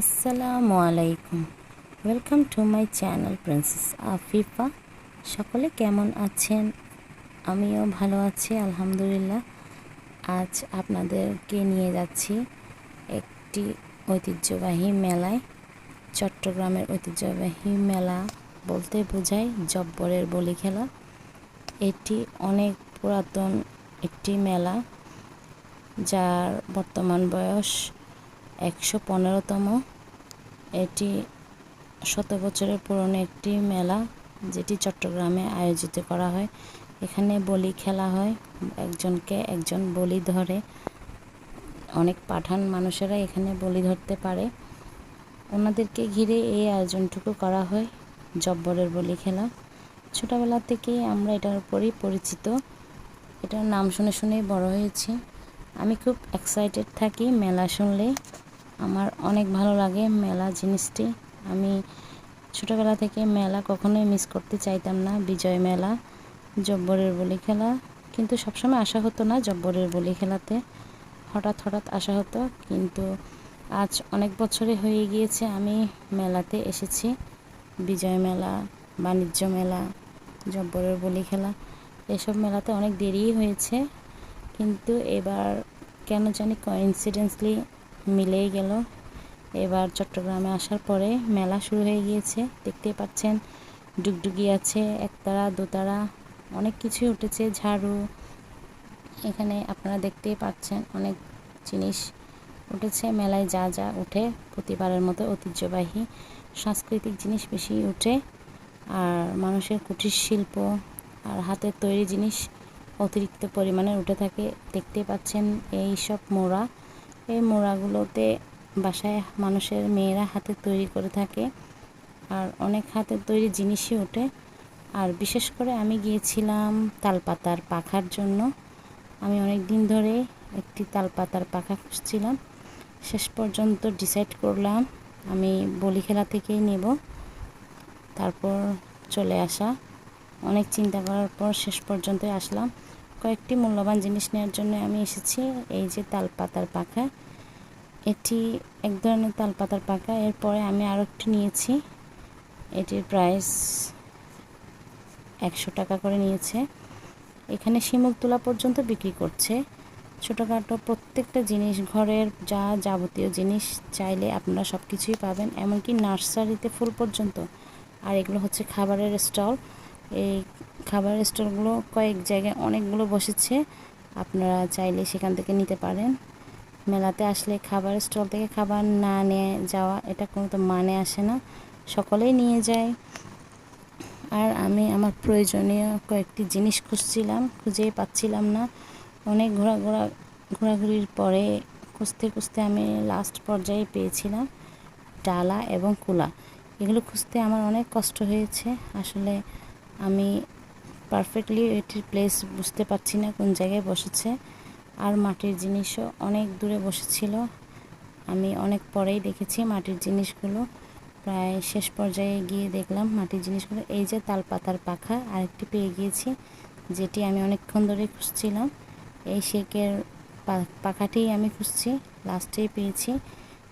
আসসালামু আলাইকুম। Welcome to my channel princess Afifa সকলে কেমন আছেন? আমিও ভালো আছি, আলহামদুলিল্লাহ। আজ আপনাদেরকে নিয়ে যাচ্ছি একটি ঐতিহ্যবাহী মেলায়। চট্টগ্রামের ঐতিহ্যবাহী মেলা বলতে বোঝায় জব্বরের বলি খেলা। এটি অনেক পুরাতন একটি মেলা, যার বর্তমান বয়স একশো পনেরোতম। এটি শত বছরের পুরনো একটি মেলা, যেটি চট্টগ্রামে আয়োজিত করা হয়। এখানে বলি খেলা হয়, একজনকে একজন বলি ধরে। অনেক পাঠান মানুষেরা এখানে বলি ধরতে পারে। ওনাদেরকে ঘিরে এই আয়োজনটুকু করা হয়, জব্বরের বলি খেলা। ছোটোবেলা থেকেই আমরা এটার উপরই পরিচিত। এটার নাম শুনে শুনেই বড় হয়েছি। আমি খুব এক্সাইটেড থাকি মেলা শুনলে আমার অনেক ভালো লাগে মেলা জিনিসটি। আমি ছোটোবেলা থেকে মেলা কখনোই মিস করতে চাইতাম না, বিজয় মেলা, জব্বরের বলি খেলা। কিন্তু সবসময় আসা হতো না জব্বরের বলি খেলাতে। হঠাৎ হঠাৎ আসা হতো। কিন্তু আজ অনেক বছরে হয়ে গিয়েছে, আমি মেলাতে এসেছি। বিজয় মেলা, বাণিজ্য মেলা, জব্বরের বলি খেলা, এসব মেলাতে অনেক দেরিই হয়েছে। কিন্তু এবার কেন জানি কইন্সিডেন্সলি মিলেই গেল। এবার চট্টগ্রামে আসার পরে মেলা শুরু হয়ে গিয়েছে। দেখতেই পাচ্ছেন, ডুগডুগি আছে, একতারা, দোতারা, অনেক কিছুই উঠেছে। ঝাড়ু, এখানে আপনারা দেখতেই পাচ্ছেন অনেক জিনিস উঠেছে। মেলায় যা যা উঠে, প্রতিবারের মতো ঐতিহ্যবাহী সাংস্কৃতিক জিনিস বেশি উঠে। আর মানুষের কুটির শিল্প আর হাতের তৈরি জিনিস অতিরিক্ত পরিমাণে উঠে থাকে। দেখতে পাচ্ছেন, এই সব মোড়া এই মোড়াগুলোতে বাসায় মানুষের মেয়েরা হাতে তৈরি করে থাকে। আর অনেক হাতের তৈরি জিনিসই ওঠে। আর বিশেষ করে আমি গিয়েছিলাম তালপাতার পাখার জন্য। আমি অনেক দিন ধরে একটি তালপাতার পাখা খুঁজছিলাম। শেষ পর্যন্ত ডিসাইড করলাম, আমি বলি খেলা থেকেই নেব। তারপর চলে আসা। অনেক চিন্তা করার পর শেষ পর্যন্ত আসলাম। কয়েকটি মূল্যবান জিনিস নেওয়ার জন্য আমি এসেছি, এই যে তালপাতার পাখা। এটি এক ধরনের তালপাতার পাকা। এরপরে আমি আরও একটু নিয়েছি। এটির প্রাইস একশো টাকা করে নিয়েছে। এখানে শিমুল তোলা পর্যন্ত বিক্রি করছে। ছোটোখাটো প্রত্যেকটা জিনিস, ঘরের যা যাবতীয় জিনিস চাইলে আপনারা সব কিছুই পাবেন। এমনকি নার্সারিতে ফুল পর্যন্ত। আর এগুলো হচ্ছে খাবারের স্টল। এই খাবারের স্টলগুলো কয়েক জায়গায় অনেকগুলো বসেছে। আপনারা চাইলে সেখান থেকে নিতে পারেন। মেলাতে আসলে খাবার, স্টল থেকে খাবার না নিয়ে যাওয়া, এটা কোনো তো মানে আসে না। সকলেই নিয়ে যায়। আর আমি আমার প্রয়োজনীয় কয়েকটি জিনিস খুঁজছিলাম, খুঁজেই পাচ্ছিলাম না। অনেক ঘোরা ঘোরা, ঘোরাঘুরির পরে খুঁজতে খুঁজতে আমি লাস্ট পর্যায়ে পেয়েছিলাম ডালা এবং কুলা। এগুলো খুঁজতে আমার অনেক কষ্ট হয়েছে। আসলে আমি পারফেক্টলি এটির প্লেস বুঝতে পারছি না কোন জায়গায় বসেছে। আর মাটির জিনিসও অনেক দূরে বসেছিল। আমি অনেক পরেই দেখেছি মাটির জিনিসগুলো। প্রায় শেষ পর্যায়ে গিয়ে দেখলাম মাটির জিনিসগুলো। এই যে তালপাতার পাখা আরেকটি পেয়ে গিয়েছি, যেটি আমি অনেকক্ষণ ধরে খুঁজছিলাম। এই শেকের পাখাটি আমি খুঁজছি, লাস্টেই পেয়েছি।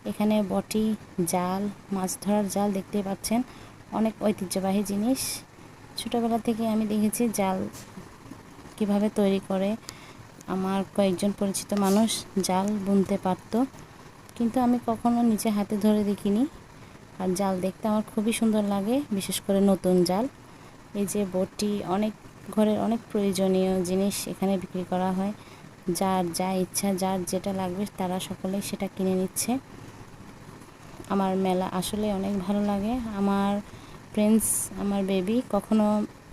এখানে বটি, জাল, মাছ ধরার জাল দেখতে পাচ্ছেন। অনেক ঐতিহ্যবাহী জিনিস। ছোটোবেলা থেকে আমি দেখেছি জাল কীভাবে তৈরি করে আমার কয়েকজন পরিচিত মানুষ জাল বুনতে পারতো, কিন্তু আমি কখনো নিচে হাতে ধরে দেখিনি। আর জাল দেখতে আমার খুবই সুন্দর লাগে, বিশেষ করে নতুন জাল। এই যে বটি অনেক ঘরের অনেক প্রয়োজনীয় জিনিস এখানে বিক্রি করা হয়। যার যা ইচ্ছা, যার যেটা লাগবে তারা সকলে সেটা কিনে নিচ্ছে। আমার মেলা আসলে অনেক ভালো লাগে। আমার প্রিন্স আমার বেবি কখনো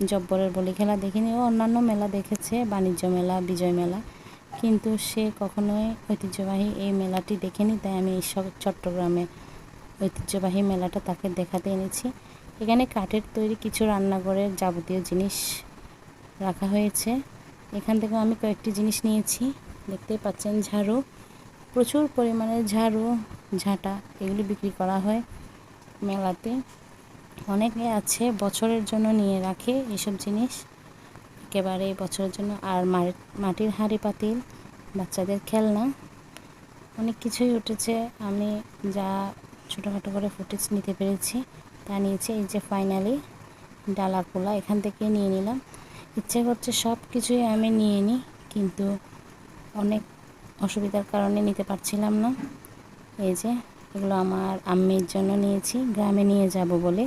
জব্বরের বলি খেলা দেখিনি। ও অন্যান্য মেলা দেখেছে, বাণিজ্য মেলা, বিজয় মেলা। কিন্তু সে কখনোই ঐতিহ্যবাহী এই মেলাটি দেখেনি, তাই আমি এই চট্টগ্রামে ঐতিহ্যবাহী মেলাটা তাকে দেখাতে এনেছি। এখানে কাঠের তৈরি কিছু রান্নাঘরের যাবতীয় জিনিস রাখা হয়েছে। এখান থেকে আমি কয়েকটি জিনিস নিয়েছি। দেখতেই পাচ্ছেন ঝাড়ু। প্রচুর পরিমাণে ঝাড়ু, ঝাঁটা, এগুলি বিক্রি করা হয় মেলাতে। অনেকে আছে বছরের জন্য নিয়ে রাখে এসব জিনিস। একেবারে বছরের জন্য। আর মাটির হাঁড়ি পাতিল, বাচ্চাদের খেলনা, অনেক কিছুই উঠেছে। আমি যা ছোটোখাটো করে ফুটেজ নিতে পেরেছি, তা নিয়েছি। এই যে ফাইনালি ডালাগুলা এখান থেকে নিয়ে নিলাম। ইচ্ছে করছে সব কিছুই আমি নিয়ে নিই, কিন্তু অনেক অসুবিধার কারণে নিতে পারছিলাম না। এই যে এগুলো আমার আম্মির জন্য নিয়েছি, গ্রামে নিয়ে যাব বলে।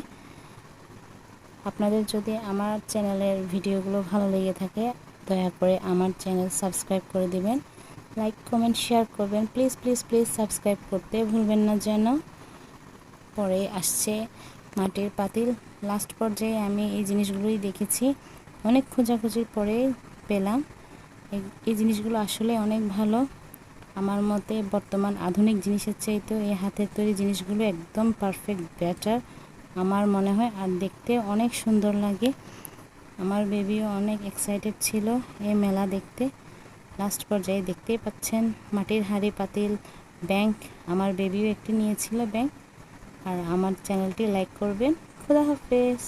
আপনাদের যদি আমার চ্যানেলের ভিডিওগুলো ভালো লেগে থাকে, দয়া করে আমার চ্যানেল সাবস্ক্রাইব করে দিবেন। লাইক, কমেন্ট, শেয়ার করবেন। প্লিজ প্লিজ প্লিজ সাবস্ক্রাইব করতে ভুলবেন না যেন। পরে আসছে মাটির পাতিল। লাস্ট পর্যায়ে আমি এই জিনিসগুলোই দেখেছি। অনেক খোঁজাখুঁজির পরে পেলাম। এই জিনিসগুলো আসলে অনেক ভালো। আমার মতে বর্তমান আধুনিক জিনিসের চাইতেও এই হাতের তৈরি জিনিসগুলো একদম পারফেক্ট বেটার আমার মনে হয়। আর দেখতে অনেক সুন্দর লাগে। আমার বেবিও অনেক এক্সাইটেড ছিল এই মেলা দেখতে। লাস্ট পর্যায়ে দেখতেই পাচ্ছেন মাটির হাঁড়ি, পাতিল ব্যাংক আমার বেবিও একটি নিয়েছিল ব্যাংক আর আমার চ্যানেলটি লাইক করবেন। খুদা হাফেজ।